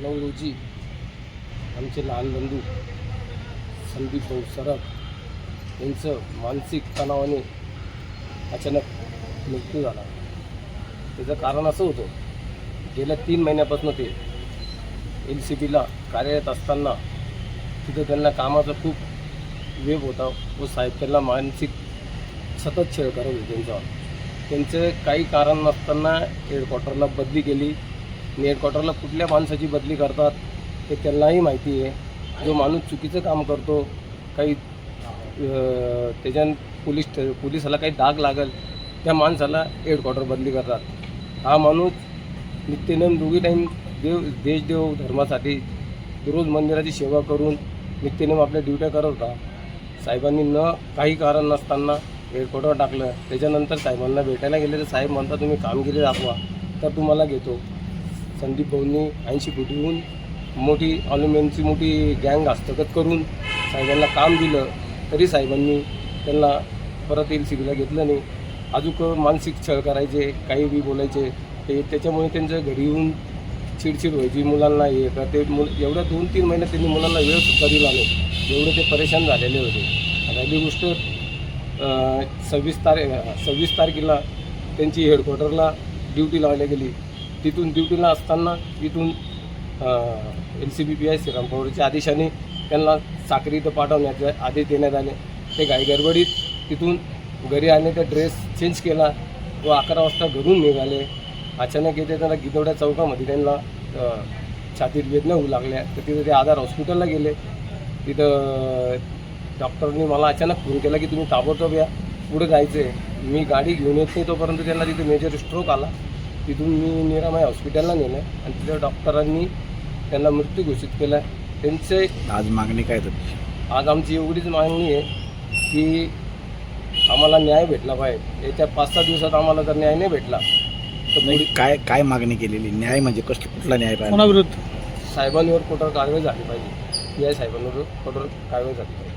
नऊ रोजी आमचे लहान बंधू संदीप भाऊ सरब यांचं मानसिक तणावाने अचानक मृत्यू झाला. त्याचं कारण असं होतं गेल्या तीन महिन्यापासून ते एल सी बीला कार्यरत असताना तिथं त्यांना कामाचा खूप वेग होता व साहेब त्यांना मानसिक सतत छेड करत होते त्यांच्यावर. त्यांचं काही कारण नसताना हेडक्वार्टरला बदली केली. आणि हेडक्वार्टरला कुठल्या माणसाची बदली करतात हे त्यांनाही माहिती आहे. जो माणूस चुकीचं काम करतो काही त्याच्यान पोलीस पोलिसाला काही डाग लागेल त्या माणसाला हेडक्वार्टर बदली करतात. हा माणूस नित्यनेम दोघी टाईम देव देशदेव धर्मासाठी रोज मंदिराची सेवा करून नित्यनेम आपल्या ड्युट्या करत होता. साहेबांनी न काही कारण नसताना हेडक्वार्टर टाकलं. त्याच्यानंतर साहेबांना भेटायला गेले तर साहेब म्हणता तुम्ही कामगिरी दाखवा तर तुम्हाला घेतो. संदीप भाऊंनी ऐंशी फुटीहून मोठी अल्युमिनियमची मोठी गँग हस्तगत करून साहेबांना काम दिलं तरी साहेबांनी त्यांना परत येईल सी घेतलं नाही. अजूक मानसिक छळ करायचे काही बी बोलायचे ते त्याच्यामुळे त्यांच्या घरी येऊन चिडचिड व्हायची मुलांना हे का ते मुल एवढ्या दोन तीन महिन्यात त्यांनी मुलांना वेळ सुद्धा दिला नाही. एवढे ते परेशान झालेले होते. राहिली गोष्ट सव्वीस तारीख सव्वीस तारखेला त्यांची हेडक्वार्टरला ड्युटी लावली गेली. तिथून ड्युटीला असताना इथून L C B P I Shriram पवारच्या आदेशाने त्यांना साखरी इथं पाठवण्याचे आदेश देण्यात आले. ते घाईगडबडीत तिथून घरी आले तर ड्रेस चेंज केला व अकरा वाजता घरून निघाले. अचानक येते त्यांना गिदवड्या चौकामध्ये त्यांना छातीत वेदना होऊ लागल्या. तर तिथं ते आधार हॉस्पिटलला गेले. तिथं डॉक्टरनी मला अचानक फोन केला की तुम्ही ताबडतोब या पुढे जायचं आहे मी गाडी घेऊन येत नाही तोपर्यंत त्यांना तिथे मेजर स्ट्रोक आला. तिथून मी निरामय हॉस्पिटलला नेलं आणि तिथं डॉक्टरांनी त्यांना मृत्यू घोषित केला. त्यांचे आज मागणी काय तुमची? आज आमची एवढीच मागणी आहे की आम्हाला न्याय भेटला पाहिजे. येत्या पाच सहा दिवसात आम्हाला जर न्याय नाही भेटला तर नाही, पुढे काय काय मागणी केलेली? न्याय म्हणजे कसं कुठला न्याय पाहिजे? कोणाविरुद्ध? साहेबांवर कठोर कारवाई झाली पाहिजे? या साहेबांवर कठोर कारवाई झाली पाहिजे?